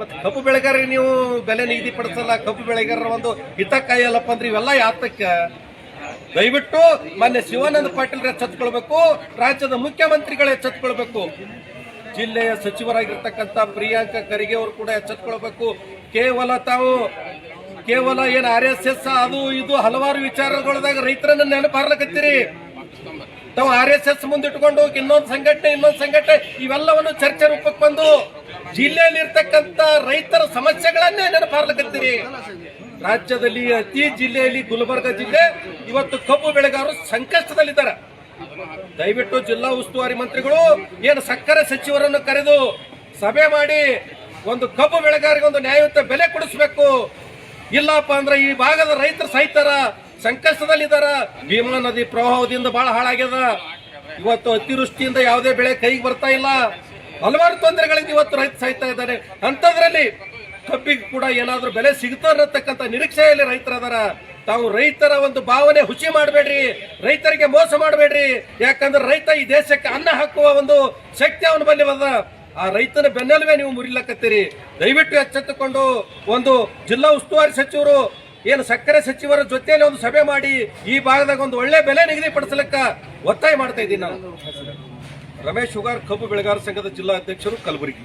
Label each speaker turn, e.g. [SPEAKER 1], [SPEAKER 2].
[SPEAKER 1] ಮತ್ತೆ ಕಬ್ಬು ನೀವು ಬೆಲೆ ನಿಗದಿಪಡಿಸಲ್ಲ ಕಬ್ಬು ಬೆಳೆಗಾರರ ಒಂದು ಹಿತ ಕಾಯಲ್ಲಪ್ಪ ಅಂದ್ರೆ ಇವೆಲ್ಲ ಯಾತಕ್ಕ? ದಯವಿಟ್ಟು ಮೊನ್ನೆ ಶಿವಾನಂದ ಪಾಟೀಲ್ ಎಚ್ಚೆತ್ಕೊಳ್ಬೇಕು, ರಾಜ್ಯದ ಮುಖ್ಯಮಂತ್ರಿಗಳು ಎಚ್ಚೆತ್ಕೊಳ್ಬೇಕು. ಜಿಲ್ಲೆಯ ಸಚಿವರಾಗಿರ್ತಕ್ಕಂಥ ಪ್ರಿಯಾಂಕ ಖರ್ಗೆ ಅವರು ಕೂಡ ಎಚ್ಚೆತ್ಕೊಳ್ಬೇಕು. ಕೇವಲ ತಾವು, ಕೇವಲ ಏನ್ ಆರ್ ಎಸ್ ಎಸ್ ಅದು ಇದು ಹಲವಾರು ವಿಚಾರಗಳದಾಗ ರೈತರನ್ನ ನೆನಪಾರ್ಲಕತ್ತೀರಿ. ತಾವು ಆರ್ ಎಸ್ ಎಸ್ ಮುಂದಿಟ್ಕೊಂಡು ಇನ್ನೊಂದು ಸಂಘಟನೆ ಇನ್ನೊಂದು ಸಂಘಟನೆ, ಇವೆಲ್ಲವನ್ನು ಚರ್ಚೆ ರೂಪಕ್ಕೆ ಬಂದು ಜಿಲ್ಲೆಯಲ್ಲಿ ಇರ್ತಕ್ಕಂಥ ರೈತರ ಸಮಸ್ಯೆಗಳನ್ನೇ ನೆನಪಾರ್ಲಕತ್ತೀರಿ. ರಾಜ್ಯದಲ್ಲಿ, ಅತಿ ಜಿಲ್ಲೆಯಲ್ಲಿ ಗುಲ್ಬರ್ಗ ಜಿಲ್ಲೆ, ಇವತ್ತು ಕಬ್ಬು ಬೆಳೆಗಾರರು ಸಂಕಷ್ಟದಲ್ಲಿದ್ದಾರೆ. ದಯವಿಟ್ಟು ಜಿಲ್ಲಾ ಉಸ್ತುವಾರಿ ಮಂತ್ರಿಗಳು, ಏನು ಸಕ್ಕರೆ ಸಚಿವರನ್ನು ಕರೆದು ಸಭೆ ಮಾಡಿ ಒಂದು ಕಬ್ಬು ಬೆಳೆಗಾರಿಗೆ ಒಂದು ನ್ಯಾಯಯುತ ಬೆಲೆ ಕೊಡಿಸ್ಬೇಕು. ಇಲ್ಲಪ್ಪ ಅಂದ್ರೆ ಈ ಭಾಗದ ರೈತರು ಸಾಯ್ತಾರ ಸಂಕಷ್ಟದಲ್ಲಿದ್ದಾರ. ಭೀಮಾ ನದಿ ಪ್ರವಾಹದಿಂದ ಬಹಳ ಹಾಳಾಗ್ಯದ. ಇವತ್ತು ಅತಿವೃಷ್ಟಿಯಿಂದ ಯಾವುದೇ ಬೆಳೆ ಕೈಗೆ ಬರ್ತಾ ಇಲ್ಲ. ಹಲವಾರು ತೊಂದರೆಗಳಿಂದ ಇವತ್ತು ರೈತ ಸಾಯ್ತಾ ಇದ್ದಾರೆ. ಅಂತದ್ರಲ್ಲಿ ಕಬ್ಬಿಗೆ ಕೂಡ ಏನಾದ್ರೂ ಬೆಲೆ ಸಿಗ್ತಾ ಇರತಕ್ಕಂತ ನಿರೀಕ್ಷೆಯಲ್ಲಿ ರೈತರದಾರ. ತಾವು ರೈತರ ಒಂದು ಭಾವನೆ ಹುಸಿ ಮಾಡಬೇಡ್ರಿ. ರೈತರಿಗೆ ಮೋಸ ಮಾಡಬೇಡ್ರಿ. ಯಾಕಂದ್ರೆ ರೈತ ಈ ದೇಶಕ್ಕೆ ಅನ್ನ ಹಾಕುವ ಒಂದು ಶಕ್ತಿ ಅವನು ಬಲ್ಲಿ ಆ ರೈತನ ಬೆನ್ನೆಲುಬೆ ನೀವು ಮುರಿಲಕತ್ತೀರಿ. ದಯವಿಟ್ಟು ಎಚ್ಚೆತ್ತುಕೊಂಡು ಒಂದು ಜಿಲ್ಲಾ ಉಸ್ತುವಾರಿ ಸಚಿವರು, ಏನು ಸಕ್ಕರೆ ಸಚಿವರ ಜೊತೆಯಲ್ಲಿ ಒಂದು ಸಭೆ ಮಾಡಿ ಈ ಭಾಗದಾಗ ಒಂದು ಒಳ್ಳೆ ಬೆಲೆ ನಿಗದಿಪಡಿಸಲಿಕ್ಕ ಒತ್ತಾಯ ಮಾಡ್ತಾ ಇದ್ದೀನಿ ನಾನು ರಮೇಶ್ ಹುಗಾರ್ ಕಬ್ಬು ಬೆಳೆಗಾರ ಸಂಘದ ಜಿಲ್ಲಾ ಅಧ್ಯಕ್ಷರು ಕಲಬುರಗಿ.